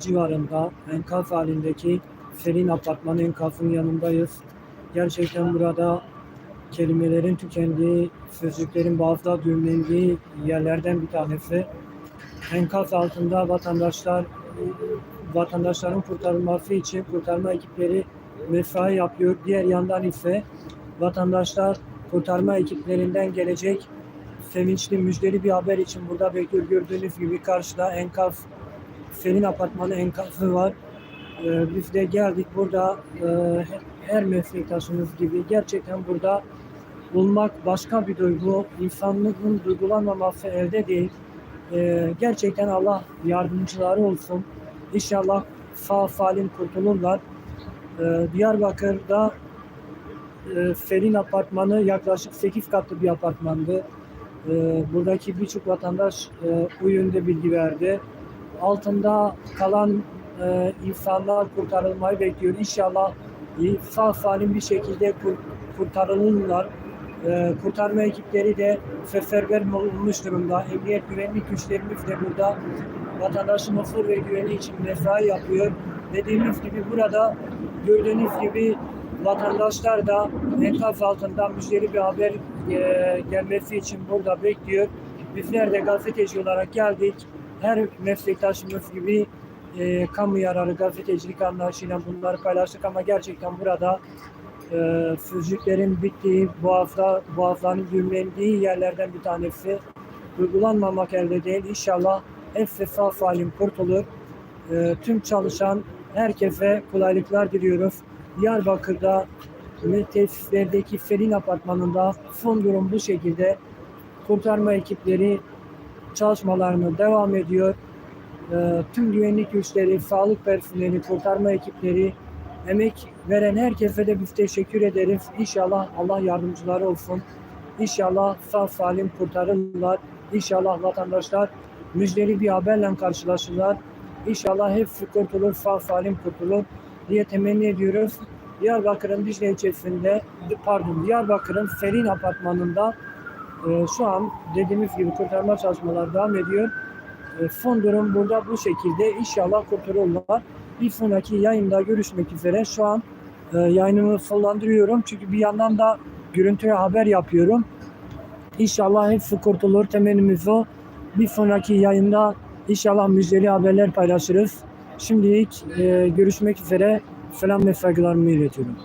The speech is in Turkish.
civarında enkaz halindeki Selin Apartmanı enkazın yanındayız. Gerçekten burada kelimelerin tükendiği, sözcüklerin bazıda düğümlendiği yerlerden bir tanesi. Enkaz altında vatandaşlar vatandaşların kurtarılması için kurtarma ekipleri mesai yapıyor. Diğer yandan ise vatandaşlar kurtarma ekiplerinden gelecek sevinçli, müjdeli bir haber için burada. Gördüğünüz gibi karşıda enkaz, Selin Apartmanı enkazı var. Ee, biz de geldik burada e, her meslektaşımız gibi gerçekten burada bulmak başka bir duygu. İnsanlığın duygulanmaması elde değil. Ee, gerçekten Allah yardımcıları olsun. İnşallah sağ salim kurtulurlar. Ee, Diyarbakır'da e, Selin Apartmanı yaklaşık 8 katlı bir apartmandı. Ee, buradaki birçok vatandaş e, bu yönde bilgi verdi. Altında kalan e, insanlar kurtarılmayı bekliyor. İnşallah iyi, sağ salim bir şekilde kur- kurtarılırlar. Ee, kurtarma ekipleri de seferber olmuş durumda. Emniyet güvenlik güçlerimiz de burada vatandaşın huzur ve güveni için mesai yapıyor. Dediğimiz gibi burada gördüğünüz gibi vatandaşlar da enkaz altından müjdeli bir haber e, gelmesi için burada bekliyor. Bizler de gazeteci olarak geldik. Her meslektaşımız gibi e, kamu yararı gazetecilik anlayışıyla bunları paylaştık ama gerçekten burada e, sözcüklerin bittiği, boğazda, boğazların düğümlendiği yerlerden bir tanesi. Uygulanmamak elde değil. İnşallah hepsi sağ salim kurtulur. E, tüm çalışan herkese kolaylıklar diliyoruz. Diyarbakır'da ve tesislerdeki Selin Apartmanı'nda son durum bu şekilde. Kurtarma ekipleri çalışmalarını devam ediyor. Ee, tüm güvenlik güçleri, sağlık personeli, kurtarma ekipleri, emek veren herkese de biz teşekkür ederiz. İnşallah Allah yardımcıları olsun. İnşallah sağ salim kurtarırlar. İnşallah vatandaşlar müjdeli bir haberle karşılaşırlar. İnşallah hepsi kurtulur, sağ salim kurtulur diye temenni ediyoruz. Diyarbakır'ın Dicle ilçesinde, pardon Diyarbakır'ın Selin Apartmanı'nda e, şu an dediğimiz gibi kurtarma çalışmaları devam ediyor. E, son durum burada bu şekilde. İnşallah kurtarırlar. Bir sonraki yayında görüşmek üzere. Şu an e, yayınımı sonlandırıyorum. Çünkü bir yandan da görüntüye haber yapıyorum. İnşallah hepsi kurtulur. Temennimiz o. Bir sonraki yayında inşallah müjdeli haberler paylaşırız. Şimdilik e, görüşmek üzere. Selam ve saygılarımı iletiyorum.